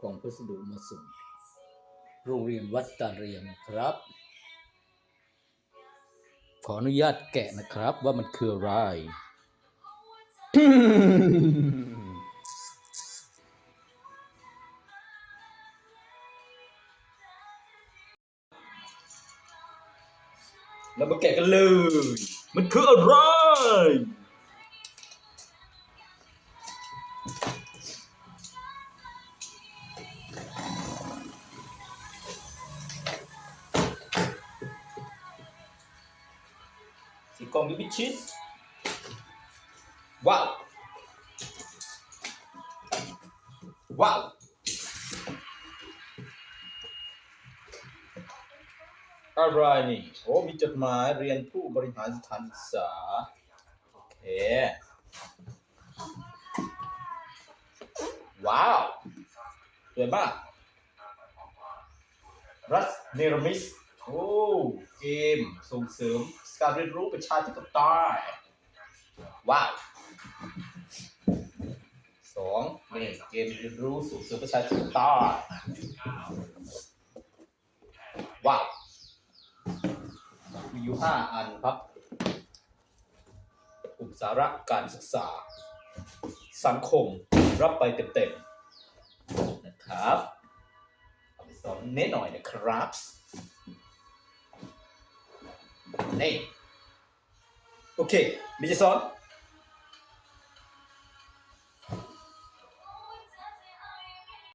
กล่องพัสดุมาส่ง โรงเรียนวัดตาเรียงครับ ขออนุญาตแกะนะครับว่ามันคืออะไร เรามาแกะกันเลย มันคืออะไร สีกล่องยูบิชิสว้าวว้าวอะไรนี่โอ้มีจดหมายเรียนผู้บริหารสถานศึกษาโอเคว้าวสวยมากรัสเนรมิส โอ้เกมส่งเสริมการเรียนรู้ประชาธิปไตยว้าวสองนี่เกมเรียนรู้ส่งเสริมประชาธิปไตยว้าวมีอยู่ห้าอันครับกลุ่มสาระการศึกษา สังคมรับไปเต็มๆนะครับเอาไปสอนเน้นหน่อยนะครับ นี่โอเคมีจะสอน